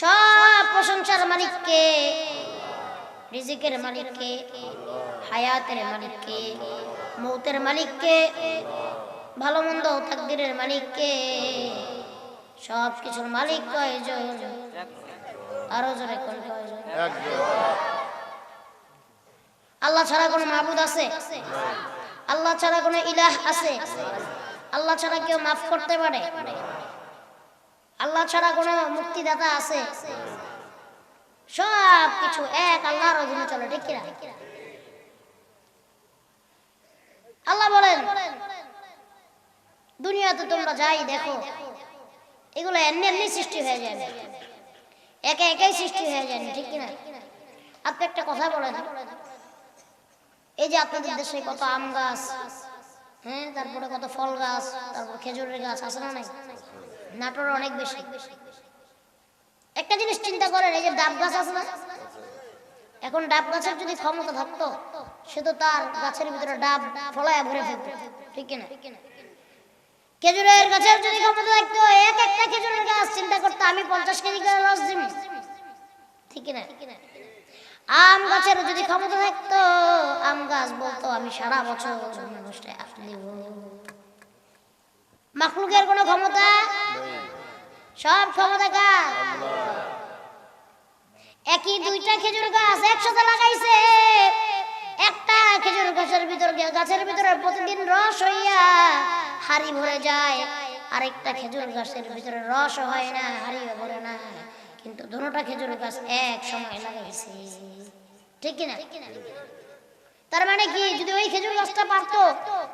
সব প্রশংসার মালিককে, রিজিকের মালিককে, হায়াতের মালিককে, মৌতের মালিককে ভালো মন্দ তাকদিরের মালিককে, সব কিছুর মালিক কয়জন? আরও জোরে কোন আল্লাহ ছাড়া কোনো মাহবুদ আছে? আল্লাহ ছাড়া কোনো ইলাহ আছে? আল্লাহ ছাড়া কেউ মাফ করতে পারে? আল্লাহ ছাড়া কোনো মুক্তিদাতা আছে? সব কিছু এক আল্লাহর অধীনে চলে, ঠিক কিনা? আল্লাহ বলেন, দুনিয়াতে তোমরা যাই দেখো, এগুলো এমনি এমনি সৃষ্টি হয়ে যায়। একে একাই সৃষ্টি হয়ে যায়, ঠিক কিনা? আপনি একটা কথা বলেন, এই যে আপনাদের দেশে কত আম গাছ হ্যাঁ তারপরে কত ফল গাছ, তারপর খেজুরের গাছ আছে না নাই? নাটোর অনেক বেশি। একটা জিনিস চিন্তা করেন, এই যে ডাব গাছ আছে না? এখন ডাব গাছের যদি ক্ষমতা থাকতো, সে তো তার গাছের ভিতরে ডাব ফলায় ভরে ফেলতো। ঠিক কিনা? খেজুরের গাছের যদি ক্ষমতা থাকতো, এক একটা খেজুরের গাছ চিন্তা করতো, আমি পঞ্চাশ কেজি করে রস দিবি ঠিক কিনা? আম গাছের যদি ক্ষমতা থাকতো, আম গাছ বলতো, আমি সারা বছর মানুষটা দিব। মাখলুকের কোনো ক্ষমতা? সব ক্ষমতা কার? একই দুইটা খেজুর গাছ একসাথে লাগাইছে। একটা খেজুর গাছের ভিতর গাছের ভিতরে প্রতিদিন রস হইয়া হাড়ি ভরে যায়। আরেকটা খেজুর গাছের ভিতরে রস হয় না হাড়ি ভরে না। কিন্তু দুটোটা খেজুর গাছ এক সময় লাগাইছে। ঠিক কিনা? তার মানে কি, যদি ওই খেজুর গাছটা পারতো,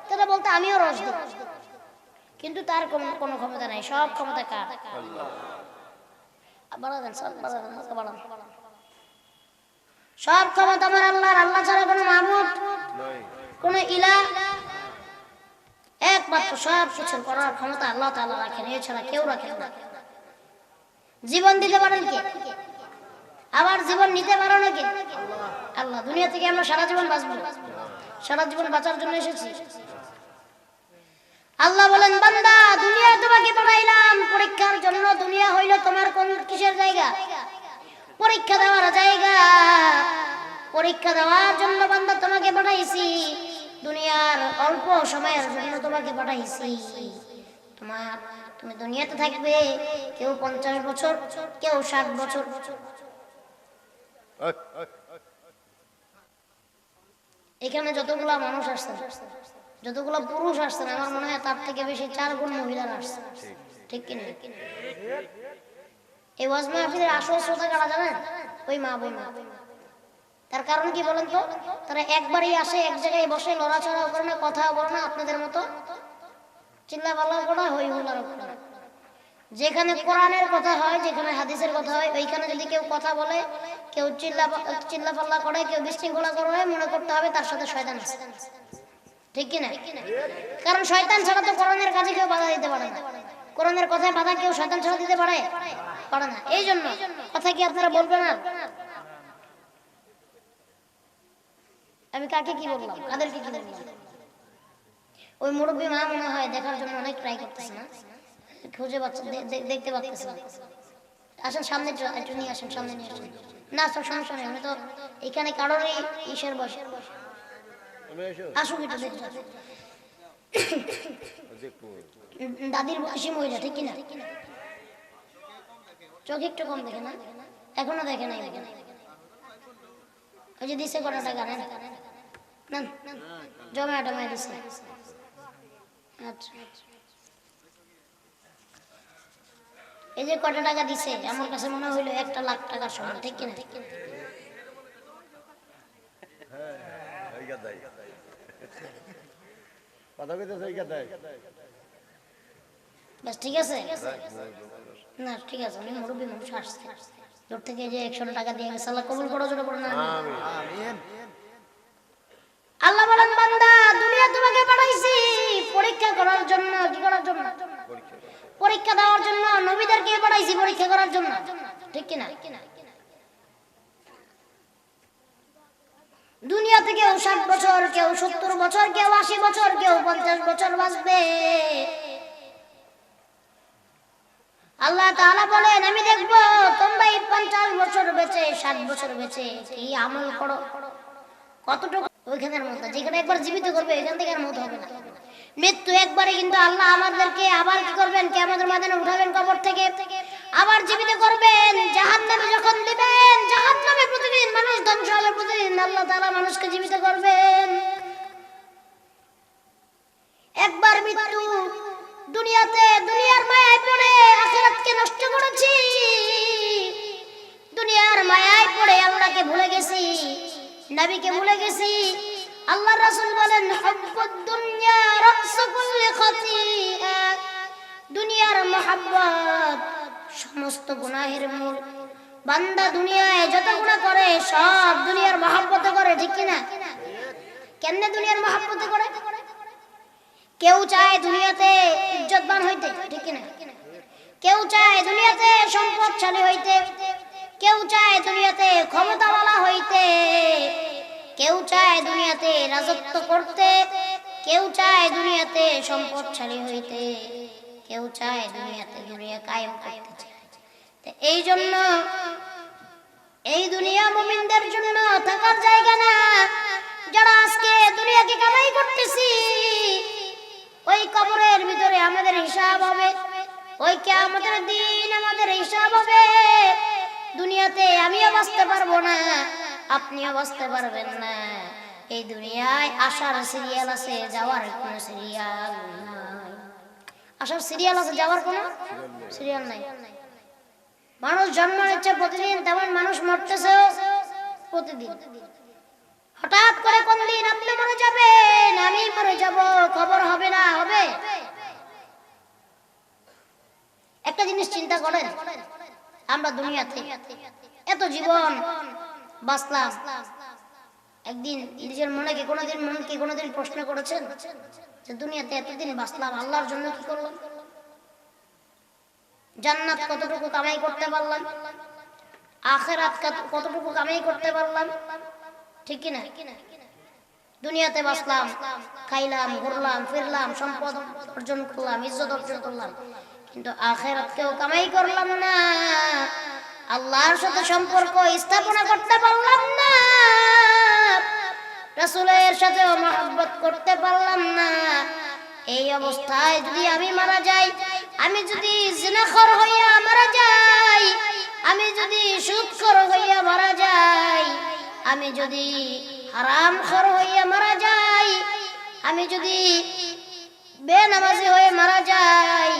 তাহলে বলতো আমিও রস দেব। কিন্তু তার কোনো- ক্ষমতা নাই। সব ক্ষমতা কার? সব ক্ষমতা আমার আল্লাহর। আল্লাহ ছাড়া কোন ইলা, একমাত্র সব কিছু করার ক্ষমতা আল্লাহ তাআলা রাখেন। এছাড়া কেউ রাখেন না। জীবন দিতে পারেন কে? আবার জীবন নিতে পারো নাকি আল্লাহ। দুনিয়া থেকে আমরা সারা জীবন বাঁচবো। সারা জীবন বাঁচার জন্য এসেছি। আল্লাহ বলেন, বান্দা, দুনিয়া তোমাকে পাঠাইলাম। পরীক্ষার জন্য দুনিয়া হইল তোমার কোন কিসের জায়গা? পরীক্ষা দেওয়ার জায়গা। পরীক্ষা দেওয়ার জন্য বান্দা তোমাকে পাঠাইছি। দুনিয়ার অল্প সময়ের জন্য তোমাকে পাঠাইছি। তোমার, তুমি দুনিয়াতে থাকবে, কেউ পঞ্চাশ বছর, কেউ ষাট বছর। এখানে যতগুলা মানুষ আসছেন যতগুলো পুরুষ আসছেন আমার মনে হয় তার থেকে বেশি চার গুণ মহিলারা আসছে। ঠিক কিনা এই ওয়াজ মাহফিলের আসল শ্রোতা কারা জানেন? ওই মা বোন। তার কারণ কি বলেন তো? তারা একবারই আসে, এক জায়গায় বসে লড়াচড়াও করে না কথা বলে না, আপনাদের মতো চিল্লা পাল্লাও করে না হই হুল্লারও করে যেখানে কোরআনের কথা হয়, যেখানে হাদিসের কথা হয়, ওইখানে যদি কেউ কথা বলে, কেউ চিল্লা চিল্লা পাল্লা করে, কেউ বিশৃঙ্খলা করে, মনে করতে হবে তার সাথে শয়তান আছে। ঠিক কি না? কারণ শয়তান ছাড়া তো কোরআনের কাজে কেউ বাধা দিতে পারে না। কোরআনের কথায় বাধা কেউ শয়তান ছাড়া দিতে পারে? পারে না। এই জন্য কথা কি আপনারা বলবেন না আমি কাকে কি বললাম? কাদেরকে কি বললাম? ওই মুরব্বী মা মনে হয় দেখার জন্য অনেক ট্রাই করতেছে না? খুঁজে পাচ্ছে দেখতে পাচ্ছে না। আসেন সামনে একটু নিয়ে আসেন, সামনে নিয়ে আসেন। না, সব সমস্যা নেই। আমি তো এখানে কারোরই ইসের বসে। আসুক দেখতে দাদির বয়সী মহিলা ঠিক কিনা? চোখ একটু কম দেখে না? এখনও দেখে নাই দেখে নাই ওই যে দিছে কটা টাকা নেন নেন। জমা টমা দিছে। আচ্ছা। এই যে কটা টাকা দিছে আমার কাছে মনে হইল একটা লাখ টাকার সমান ঠিক কিনা? এই গাদাই কথা ব্যাস ঠিক আছে। না ঠিক আছে উনি মুরব্বী মানুষ আসছে। দূর থেকে যে একশো টাকা দিয়ে গেছে আল্লাহ কবুল করো না। আমিন। আল্লাহ বলেন বান্দা দুনিয়া তোমাকে পাঠাইছি পরীক্ষা করার জন্য কি করার জন্য? পরীক্ষা দেওয়ার জন্য নবীদেরকে পাঠাইছি পরীক্ষা করার জন্য। ঠিক কিনা? দুনিয়াতে কেউ ষাট বছর, কেউ সত্তর বছর, কেউ আশি বছর, কেউ পঞ্চাশ বছর বাঁচবে। আল্লাহ বলেন, আমি তোমরা এই ষাট বছর বেঁচে কি আমল করো? কতটুকু? ওইখানের মতো, যেখানে একবার জীবিত করবে, ওইখান থেকে মত হবে না। মৃত্যু একবারে কিন্তু আল্লাহ আমাদেরকে আবার কি করবেন? কে আমাদের মাদানে উঠাবেন কবর থেকে। আবার জীবিত করবেন জাহান নামে যখন দিবেন জাহান নামে প্রতিদিন মানুষ ধ্বংস হবে, প্রতিদিন আল্লাহ তারা মানুষকে জীবিত করবেন। একবার মৃত্যু, দুনিয়াতে, দুনিয়ার মায়ায় পড়ে আখিরাতকে নষ্ট করেছি। দুনিয়ার মায়ায় পড়ে আল্লাহকে ভুলে গেছি, নবীকে ভুলে গেছি। আল্লাহ রাসূল বলেন, হুব্বুদ দুনিয়া রাসু কুল্লি খাতিআ। দুনিয়ার মহব্বত সমস্ত গুনাহের মূল। বান্দা দুনিয়ায় যত গুনাহ করে, সব দুনিয়ার মহব্বত করে, ঠিক কি না কেমনে দুনিয়ার মহব্বত করে? কেউ চায় দুনিয়াতে ইজ্জতবান হইতে, ঠিক না কেউ চায় দুনিয়াতে সম্পদশালী হইতে, কেউ চায় দুনিয়াতে ক্ষমতাওয়ালা হইতে, কেউ চায় দুনিয়াতে রাজত্ব করতে, কেউ চায় দুনিয়াতে সম্পদশালী হইতে। কেউ চায় দুনিয়াতে দুনিয়া কায়েম করতে চায়। এই জন্য এই দুনিয়া মুমিনদের জন্য থাকার জায়গা না। যারা আজকে দুনিয়াকে কামাই করতেছি, ওই কবরের ভিতরে আমাদের হিসাব হবে, ওই আমাদের দিন আমাদের হিসাব হবে। দুনিয়াতে আমিও বাঁচতে পারব না, আপনিও বাঁচতে পারবেন না। এই দুনিয়ায় আসার সিরিয়াল আছে, যাওয়ার কোনো সিরিয়াল নাই আসার সিরিয়াল আছে, যাওয়ার কোনো সিরিয়াল নাই। মানুষ জন্ম নিচ্ছে প্রতিদিন, তেমন মানুষ মরতেছে প্রতিদিন। হঠাৎ করে কোন দিন আপনি মরে যাবেন, আমি মরে যাব, খবর হবে না, হবে। একটা জিনিস চিন্তা করেন, আমরা দুনিয়াতে এত জীবন বাঁচলাম। একদিন নিজের মনে কি, কোনোদিন মন কি, কোনোদিন প্রশ্ন করেছেন? যে দুনিয়াতে এতদিন বাঁচলাম, আল্লাহর জন্য কি করলাম? জান্নাত কতটুকু কামাই করতে পারলাম? আখেরাত কত- কতটুকু কামাই করতে পারলাম? ঠিক কি না? দুনিয়াতে বাঁচলাম, খাইলাম, ঘুরলাম, ফিরলাম, সম্পদ অর্জন করলাম, ইজ্জত অর্জন করলাম। কিন্তু আখেরাতকেও কামাই করলাম না। আল্লাহর সাথে সম্পর্ক স্থাপনা করতে পারলাম না। রাসূলের সাথেও মহব্বত করতে পারলাম না। এই অবস্থায় যদি আমি মারা যাই, আমি যদি জিনাখর হইয়া মারা যাই, আমি যদি সুদখর হইয়া মারা যাই, আমি যদি হারাম খর হইয়া মারা যাই, আমি যদি বেনামাজি হয়ে মারা যাই,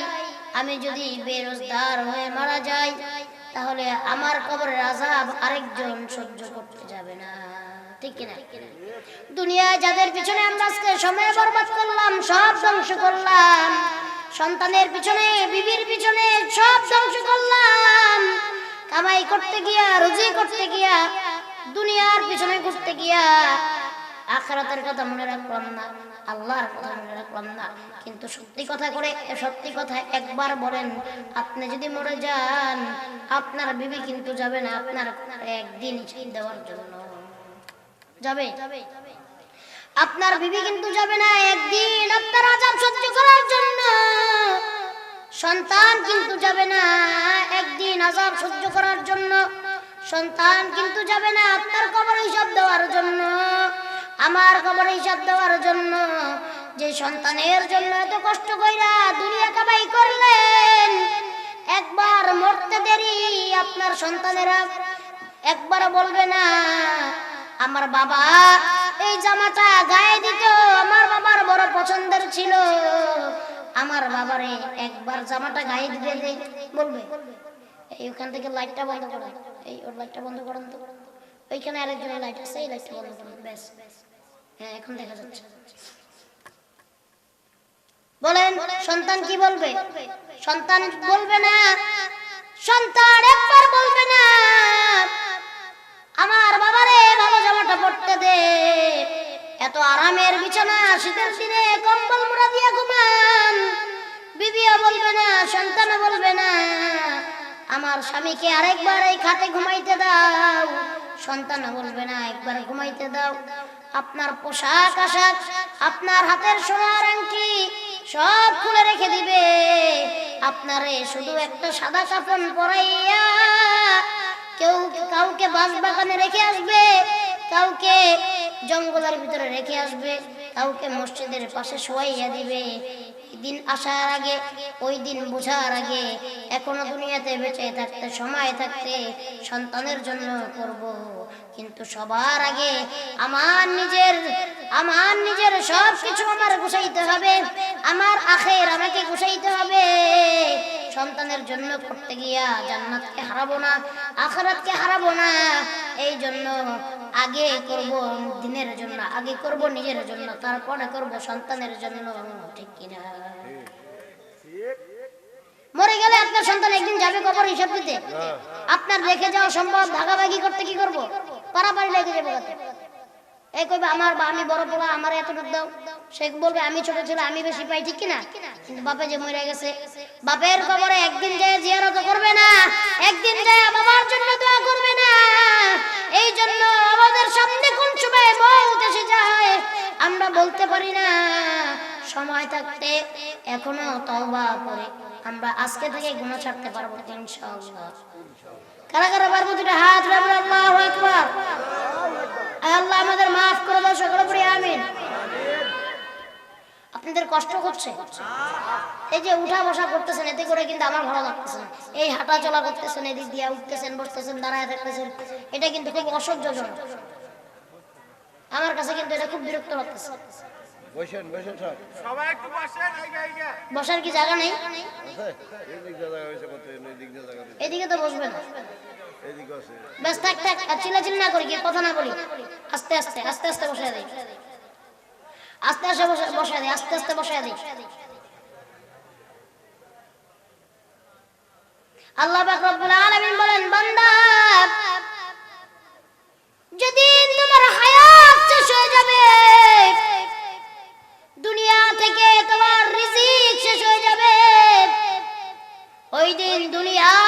আমি যদি বেরোজগার হয়ে মারা যাই, তাহলে আমার কবরের আজাব আরেকজন সহ্য করতে যাবে না। দুনিয়ায় যাদের পিছনে আমরা আজকে সময় বরবাদ করলাম, সব ধ্বংস করলাম। সন্তানের পিছনে, বিবির পিছনে সব ধ্বংস করলাম। কামাই করতে গিয়া, রুজি করতে গিয়া, দুনিয়ার পিছনে ঘুরতে গিয়া, আখরাতের কথা মনে রাখলাম না, আল্লাহর কথা মনে রাখলাম না। কিন্তু সত্যি কথা করে সত্যি কথা একবার বলেন, আপনি যদি মরে যান, আপনার বিবি কিন্তু যাবে না, আপনার একদিন দেওয়ার জন্য। যাবে। আপনার বিবি কিন্তু যাবে না একদিন। আপনার আজাব সহ্য করার জন্য। সন্তান কিন্তু যাবে না একদিন আজাব সহ্য করার জন্য। সন্তান কিন্তু যাবে না আপনার কবর হিসাব দেওয়ার জন্য। আমার কবর হিসাব দেওয়ার জন্য। যে সন্তানের জন্য এত কষ্ট কইরা দুনিয়া কামাই করলেন, একবার মরতে দেরি আপনার সন্তানেরা একবার বলবে না আমার বাবা। এই জামাটা গায়ে দিত আমার বাবার বড় পছন্দের ছিল। আমার বাবারে একবার জামাটা গায়ে দিতে দে, বলবে। এই ওখান থেকে লাইটটা বন্ধ করেন এই ওর লাইটটা বন্ধ করেন তো। ওইখানে আরেকজনের লাইট আছে, এই লাইটটা বন্ধ করুন, ব্যাস। হ্যাঁ এখন দেখা যাচ্ছে। বলেন, সন্তান কি বলবে? সন্তান বলবে না। সন্তান একবার বলবে না। আমার বাবারে ভালো জামাটা পড়তে দে। এত আরামের বিছানা, শীতের দিনে কম্বল মুড়া দিয়ে ঘুমান। বিবিও বলবে না, সন্তানও বলবে না। আমার স্বামীকে আরেকবার এই খাটে ঘুমাইতে দাও। সন্তানও বলবে না, একবার ঘুমাইতে দাও। আপনার পোশাক, আশাক, আপনার হাতের সোনার আংটি সব খুলে রেখে দিবে। আপনারে শুধু একটা সাদা কাপড় পরাইয়া কেউ কাউকে বাঁশ বাগানে রেখে আসবে, কাউকে জঙ্গলের ভিতরে রেখে আসবে, কাউকে মসজিদের পাশে শোয়াইয়া দিবে। দিন আসার আগে, ওই দিন বোঝার আগে, এখনও দুনিয়াতে বেঁচে থাকতে, সময় থাকতে সন্তানের জন্য করব। কিন্তু সবার আগে আমার নিজের আমার নিজের সব কিছু আমার গুছাইতে হবে, আমার আখের আমাকে গুছাইতে হবে। সন্তানের জন্য করতে গিয়া জান্নাতকে হারাবো না, আখরাতকে হারাবো না। এই জন্য আগে করব দিনের জন্য, আগে করব নিজের জন্য, তারপরে করব সন্তানের জন্য, ঠিক কিনা? মরে গেলে আপনার সন্তান একদিন যাবে কবর হিসাব দিতে। আপনার রেখে যাওয়া সম্ভব ভাগাভাগি করতে কি করব? পারাপারি লেগে যাবে এই কইবে, আমার বা আমি বড় পোলা, আমার এত দাও। সে বলবে, আমি ছোট ছিল আমি বেশি পাই, ঠিক কিনা কিন্তু বাপে যে মরে গেছে, বাপের কবরে একদিন যায় জিয়ারত করবে না, একদিন যায় বাবার জন্য দোয়া করবে না। এই জন্য আমাদের সামনে কোন সময় মৌত এসে যায়। আমরা বলতে পারি না, সময় থাকতে এখনও তওবা করে, আমরা আজকে থেকে গুনাহ ছাড়তে পারব ইনশাআল্লাহ। কারা কারা পারব দুটো হাত রাখব আল্লাহু আকবার। আয় আল্লাহ আমাদের মাফ করে দাও সকলে পড়ি আমিন। আপনাদের কষ্ট হচ্ছে? এই যে উঠা বসা করতেছেন এতে করে কিন্তু আমার ভালো লাগতেছে না। এই হাঁটা চলা করতেছেন এদিক দিয়ে উঠতেছেন বসতেছেন দাঁড়ায় থাকতেছেন এটা কিন্তু খুব অসহ্যজনক আমার কাছে কিন্তু এটা খুব বিরক্ত লাগতেছে। বসেন বসেন সব সবাই একটু বসেন আইগা আইগা বসার কি জায়গা নেই? এদিকে তো বসবেন যেদিন তোমার হায়াত শেষ হয়ে যাবে, দুনিয়া থেকে তোমার শেষ হয়ে যাবে, ওই দিন দুনিয়ার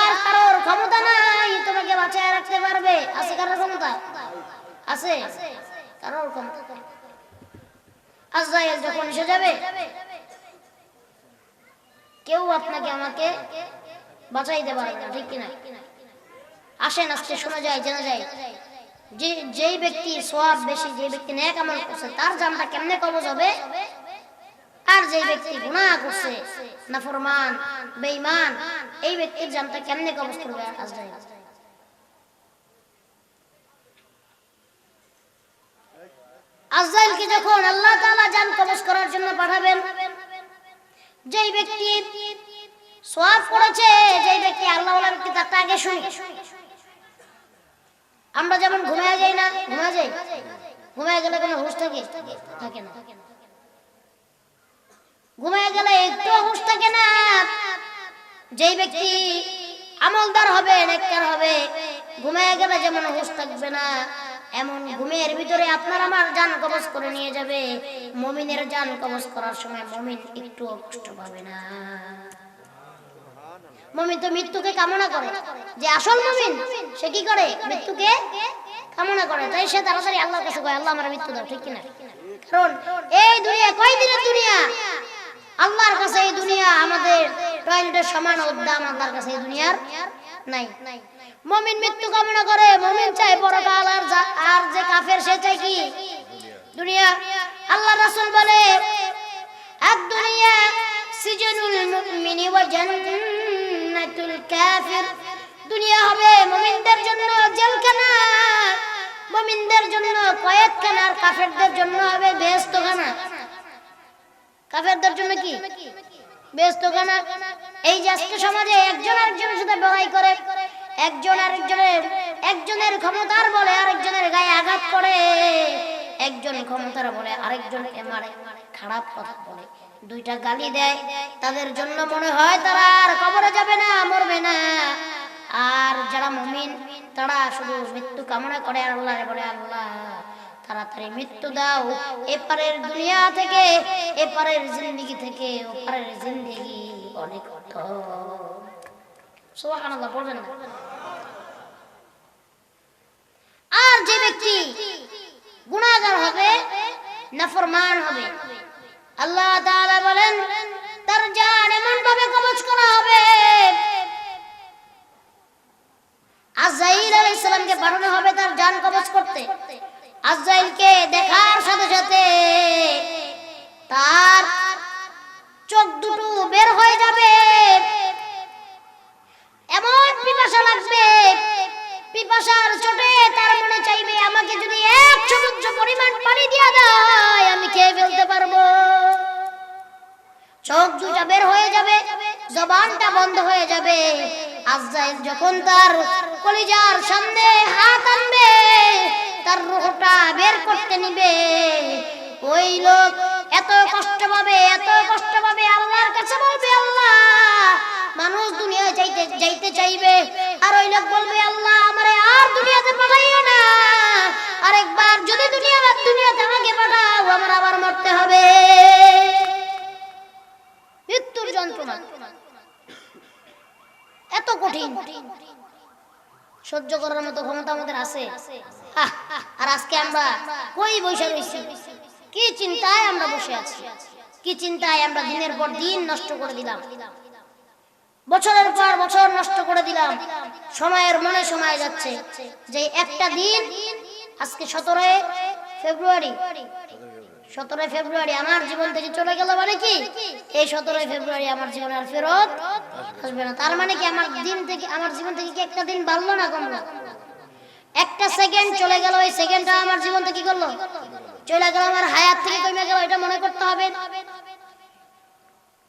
আছে কারোর ক্ষমতা? আছে? কারোর ক্ষমতা? আজরাইল যখন এসে যাবে, কেউ আপনাকে আমাকে না, ঠিক কিনা? আসেন শোনা যায়, জানা যায়, যে, যেই ব্যক্তি সোয়াব বেশি, যে ব্যক্তি ন্যাক আমল করছে, তার জানটা কেমনে কবজ হবে? আর যে ব্যক্তি করছে, নাফরমান, বেঈমান, এই ব্যক্তির জানটা কেমনে কবজ করবে আজরাইল আজরাইলকে যখন আল্লাহ তাআলা জান কবজ করার জন্য পাঠাবেন। যেই ব্যক্তি সোয়াব করেছে, যেই ব্যক্তি আল্লাহ ব্যক্তি তারটা আগে শুনি। আমরা যেমন ঘুমায় যাই না, ঘুমায় যাই? ঘুমায় গেলে কোনো হুঁশ থাকে? থাকে না। ঘুমায় গেলে একটু হুঁশ থাকে না। যেই ব্যক্তি আমলদার হবে, নেককার হবে, ঘুমায় গেলে যেমন হুঁশ থাকবে না। এমন ঘুমের ভিতরে আপনার আমার জান কবজ করে নিয়ে যাবে। মমিনের জান কবজ করার সময় মমিন একটু কষ্ট পাবে না। মমিন তো মৃত্যুকে কামনা করে। যে আসল মমিন, সে কি করে? মৃত্যুকে কামনা করে। তাই সে তাড়াতাড়ি আল্লাহর কাছে কয়, আল্লাহ আমার মৃত্যু দাও। ঠিক কিনা? কারণ এই দুনিয়া কয় দিনের দুনিয়া? আল্লাহর কাছে এই দুনিয়া আমাদের টয়লেটের সমান উদ্দাম আল্লাহর কাছে এই দুনিয়ার নাই। মমিন মৃত্যু কামনা করে, মমিন চাই পরকাল আর আর যে কাফের সে চাই কি? দুনিয়া। আল্লাহ রাসূল বলে, এক দুনিয়া সিজনুল মুমিনি ওয়া জান্নাতুল কাফির। দুনিয়া হবে মুমিনদের জন্য জেলখানা, মুমিনদের জন্য কয়েদখানা আর কাফেরদের জন্য হবে বেহেশতখানা কাফেরদের জন্য কি? বেহেশতখানা এই যে আজকে সমাজে একজন আরেকজনের সাথে লড়াই করে একজন আরেকজনের, একজনের ক্ষমতার বলে আরেকজনের গায়ে আঘাত করে একজন ক্ষমতার বলে আরেকজনকে মারে খারাপ কথা বলে। দুইটা গালি দেয়, তাদের জন্য মনে হয় তারা আর কবরে যাবে না, মরবে না। আর যারা মুমিন, তারা শুধু মৃত্যু কামনা করে আল্লাহ বলে, আল্লাহ, তাড়াতাড়ি মৃত্যু দাও। এপারের দুনিয়া থেকে, এপারের জিন্দগি থেকে, ওপারের জিন্দগি অনেক সুবহানাল্লাহ বলবেন না? আর যে ব্যক্তি গুণাগার হবে নাফরমান হবে। আল্লাহ বলেন জবানটা বন্ধ হয়ে যাবে। আজরাইল যখন তার কলিজার সামনে হাত আনবে, তার রুহটা বের করতে নিবে। ওই লোক এত কষ্ট পাবে, এত কষ্ট পাবে, আল্লাহর কাছে বলবে, আল্লাহ, মানুষ দুনিয়ায় যাইতে যাইতে চাইবে। আর ওই লোক বলবে, আল্লাহ, আমারে আর দুনিয়াতে পাঠাইও না। আরেকবার যদি দুনিয়া দুনিয়াতে আমাকে পাঠাও, আমার আবার মরতে হবে। মৃত্যুর যন্ত্রণা। কঠিন। সহ্য করার মতো ক্ষমতা আমাদের আছে। আর আজকে আমরা কই বসে রয়েছি? কি চিন্তায় আমরা বসে আছি? কি চিন্তায় আমরা দিনের পর দিন নষ্ট করে দিলাম? বছরের পর বছর নষ্ট করে দিলাম। সময়ের মনে সময় যাচ্ছে। যে একটা দিন, আজকে সতেরোই ফেব্রুয়ারি সতেরোই ফেব্রুয়ারি আমার জীবন থেকে চলে গেল মানে কি? এই সতেরোই ফেব্রুয়ারি আমার জীবন আর ফেরত আসবে না। তার মানে কি আমার দিন থেকে আমার জীবন থেকে কি একটা দিন বাড়লো না কমলো? একটা সেকেন্ড চলে গেল, ওই সেকেন্ডটা আমার জীবন থেকে কি করল? চলে গেল, আমার হায়াত থেকে কমে গেল, এটা মনে করতে হবে।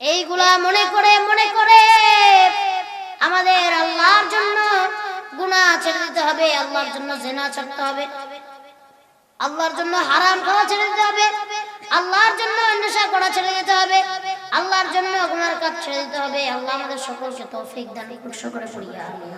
এইগুলা মনে করে মনে করে আমাদের আল্লাহর জন্য গুনাহ ছেড়ে দিতে হবে, আল্লাহর জন্য জেনা ছাড়তে হবে। আল্লাহর জন্য হারাম করা ছেড়ে দিতে হবে, আল্লাহর জন্য নেশা করা ছেড়ে দিতে হবে, আল্লাহর জন্য গুনার কাজ ছেড়ে দিতে হবে। আল্লাহ আমাদের সকলকে তৌফিক দান করে পড়িয়া আমিন।